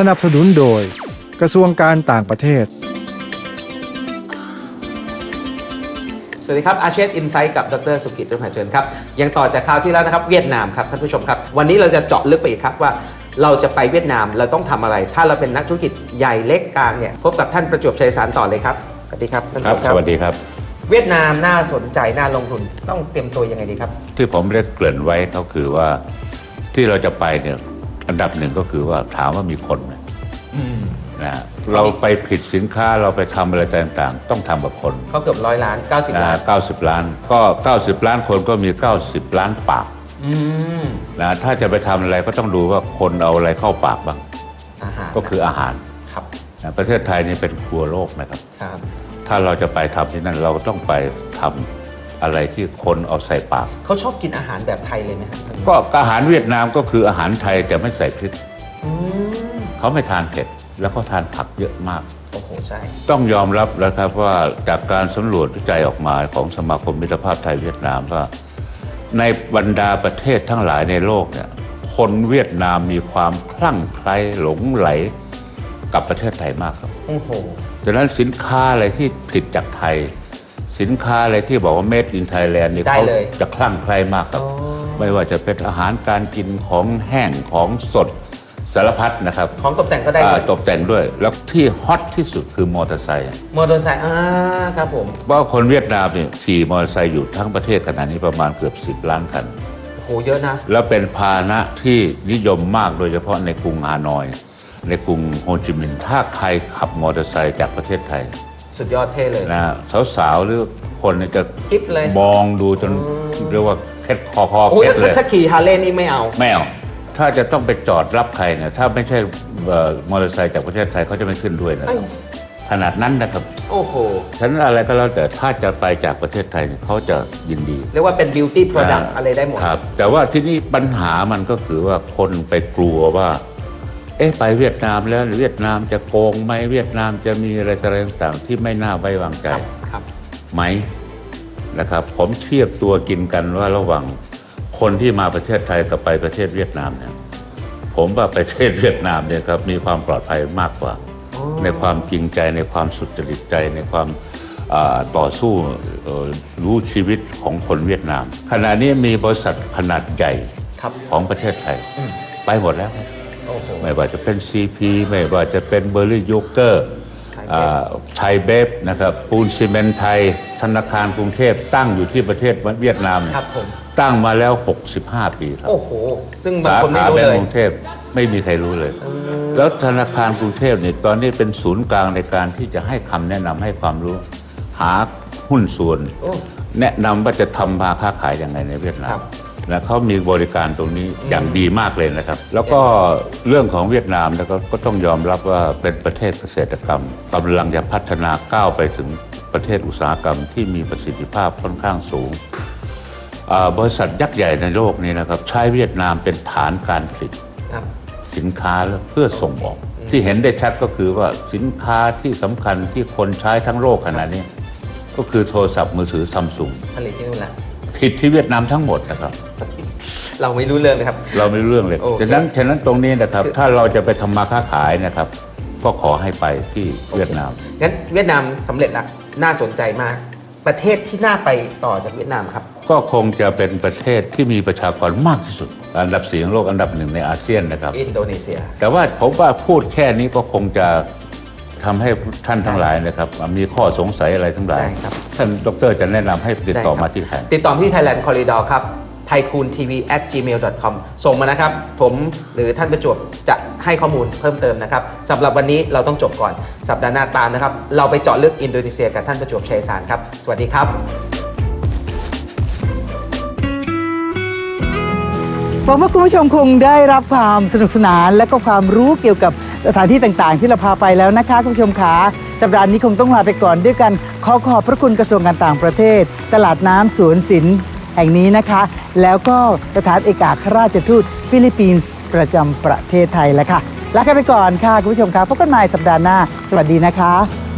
สนับสนุนโดย กระทรวงการต่างประเทศ สวัสดีครับอาเชียนอินไซต์กับดรสุกิตรุ่งหาเชิญครับ ยังต่อจากคราวที่แล้วนะครับ เวียดนามครับท่านผู้ชมครับ วันนี้เราจะเจาะลึกไปอีกครับว่า เราจะไปเวียดนามเราต้องทำอะไร ถ้าเราเป็นนักธุรกิจใหญ่เล็กกลางเนี่ยพบกับท่านประจวบชัยสารต่อเลยครับสวัสดีครับท่านครับผู้ชมสวัสดีครับ เวียดนามน่าสนใจน่าลงทุนต้องเตรียมตัวยังไงดีครับ ที่ผมได้เกริ่นไว้ก็คือว่าที่เราจะไปเนี่ย อันดับหนึ่งก็คือว่าถามว่ามีคนไหมนะฮะเราไปผิดสินค้าเราไปทำอะไรต่างๆ ต้องทำกับคนเขาเกือบร้อยล้าน 90 นะล้าฮะน90 ล้านก็ 90 ล้านคนก็มี 90 ล้านปากอืมนะถ้าจะไปทำอะไรก็ต้องดูว่าคนเอาอะไรเข้าปากบ้างอาหารก็คืออาหารครับนะประเทศไทยนี่เป็นครัวโลกนะครับ ครับ ถ้าเราจะไปทำที่นั่นเราก็ต้องไปทำ อะไรที่คนเอาใส่ปาก เขาชอบกินอาหารแบบไทยเลยไหมครับก็อาหารเวียดนามก็คืออาหารไทยแต่ไม่ใส่พริกอืมเขาไม่ทานเผ็ดแล้วก็ทานผักเยอะมากโอ้โหใช่ต้องยอมรับแล้วครับว่าจากการสำรวจวิจัยออกมาของสมาคมมิตรภาพไทยเวียดนามว่า ในบรรดาประเทศทั้งหลายในโลกเนี่ยคนเวียดนามมีความคลั่งไคล้หลงไหลกับประเทศไทยมากครับโอ้โหดังนั้นสินค้าอะไรที่ผิดจากไทย สินค้าอะไรที่บอกว่า made in Thailand นี่ได้เขาเลย จะคลั่งไคล้มากครับอ๋อไม่ว่าจะเป็นอาหารการกินของแห้งของสดสารพัดนะครับของตกแต่งก็ได้หมอ่าดตกแต่งด้วย แล้วที่ฮอตที่สุดคือมอเตอร์ไซค์ มอเตอร์ไซค์อ่าครับผม เพราะว่าคนเวียดนามเนี่ยขี่มอเตอร์ไซค์อยู่ทั้งประเทศขณะนี้ประมาณเกือบ 10 ล้านคันโอ้โหเยอะนะ แล้วเป็นพาหนะที่นิยมมากโดยเฉพาะในกรุงฮานอย ในกรุงโฮจิมินห์ถ้าใครขับมอเตอร์ไซค์จากประเทศไทย สุดยอดเท่เลย นะสาวๆหรือคนเนี่ยจะกิ๊บเลยมองดูจนเรียกว่าเคล็ดคอคอโอ้ยเคล็ดถ้าเลยถ้าขี่ฮาร์เลย์นี่ไม่เอา ไม่เอาถ้าจะต้องไปจอดรับใครเนี่ยถ้าไม่ใช่เอ่อมอเตอร์ไซค์จากประเทศไทยเขาจะไม่ขึ้นด้วยนะเอ้ยขนาดนั้นนะครับโอ้โห ฉะนั้นอะไรก็แล้วแต่ถ้าจะไปจากประเทศไทยเนี่ยเขาจะยินดีเรียกว่าเป็นบิวตี้โปรดักต์อะไรได้หมด ครับ แต่ว่าที่นี่ปัญหามันก็คือว่าคนไปกลัวว่า เอ๊ะไปเวียดนามแล้วเวียดนามจะโกงไหมเวียดนามจะมีอะไรต่างๆที่ไม่น่าไว้วางใจครับครับไหมนะครับ ผมเทียบตัวกินกันว่าระหว่างคนที่มาประเทศไทยกับไปประเทศเวียดนามเนี่ยผมว่าประเทศเวียดนามเนี่ยครับมีความปลอดภัยมากกว่าอ๋อในความจริงใจในความสุจริตใจในความอ่าต่อสู้เอ่อรู้ชีวิตของคนเวียดนาม ขณะนี้มีบริษัทขนาดใหญ่ครับของประเทศไทยอืมไปหมดแล้วครับโอ้โห ไม่ว่าจะเป็น CP ไม่ว่าจะเป็นเบอร์รี่ยูเกอร์ไทยเบฟไทยเบฟนะครับปูนซีเมนต์ไทย ธนาคารกรุงเทพตั้งอยู่ที่ประเทศเวียดนามครับผมตั้งมาแล้ว 65 ปีครับโอ้โหซึ่งบางสาคนไม่ขารู้เป็นเลยกรุงเทพไม่มีใครรู้เลย แล้วธนาคารกรุงเทพเนี่ยตอนนี้เป็นศูนย์กลางในการที่จะให้คำแนะนำให้ความรู้ หาหุ้นส่วนโอ้แนะนำว่าจะทำมาค้าขายยังไงในเวียดนาครัม บและเขามีบริการตรงนี้อย่างดีมากเลยนะครับ แล้วก็เรื่องของเวียดนามนะครับก็ต้องยอมรับว่าเป็นประเทศเกษตรกรรมกำลังจะพัฒนาก้าวไปถึงประเทศอุตสาหกรรมที่มีประสิทธิภาพค่อนข้างสูงอ่าบริษัทยักษ์ใหญ่ในโลกนี้นะครับ ใช้เวียดนามเป็นฐานการผลิตครับสินค้าเพื่อส่งออก ที่เห็นได้ชัดก็คือว่าสินค้าที่สำคัญที่คนใช้ทั้งโลกขณะนี้ ก็คือโทรศัพท์มือถือซัมซุงผลิตที่นู่นแหละ ผิดที่เวียดนามทั้งหมดนะครับ เราไม่รู้เรื่องเลยครับ เราไม่รู้เรื่องเลยโอเค ฉะนั้นฉะนั้นตรงนี้นะครับคือถ้าเราจะไปทำมาค้าขายนะครับ ก็ขอให้ไปที่เวียดนาม งั้นเวียดนามสำเร็จละน่าสนใจมาก ประเทศที่น่าไปต่อจากเวียดนามครับ ก็คงจะเป็นประเทศที่มีประชากรมากที่สุด อันดับสี่ของโลกอันดับหนึ่งในอาเซียนนะครับ อินโดนีเซีย แต่ว่าผมว่าพูดแค่นี้ก็คงจะ ทำให้ท่านทั้งหลายนะครับ มีข้อสงสัยอะไรทั้งหลาย ได้ครับ ท่านดรจะแนะนำให้ติดต่อมาที่ใคร ติดต่อที่ Thailand Corridor ครับ t h a i k u n t v at gmail com ส่งมานะครับ ผมหรือท่านประจวบจะให้ข้อมูลเพิ่มเติมนะครับสำหรับวันนี้เราต้องจบก่อน สัปดาห์หน้าตามนะครับ เราไปเจาะลึกอินโดนีเซียกับท่านประจวบชัยสารครับ สวัสดีครับ วังว่าคุณผู้ชมคงได้รับความสนุกสนาน และก็ความรู้เกี่ยวกับสถานที่ต่างๆ ที่เราพาไปแล้วนะคะคุณผู้ชมขาสัปดาห์นี้คงต้องลาไปก่อนด้วยกันขอขอบพระคุณกระทรวงการต่างประเทศ ตลาดน้ำสวนศิลป์แห่งนี้นะคะ แล้วก็สถานเอกอัครราชทูตฟิลิปปินส์ประจำประเทศไทยแล้วค่ะลากันไปก่อนค่ะคุณผู้ชมคะพบกันใหม่สัปดาห์หน้า สวัสดีนะคะ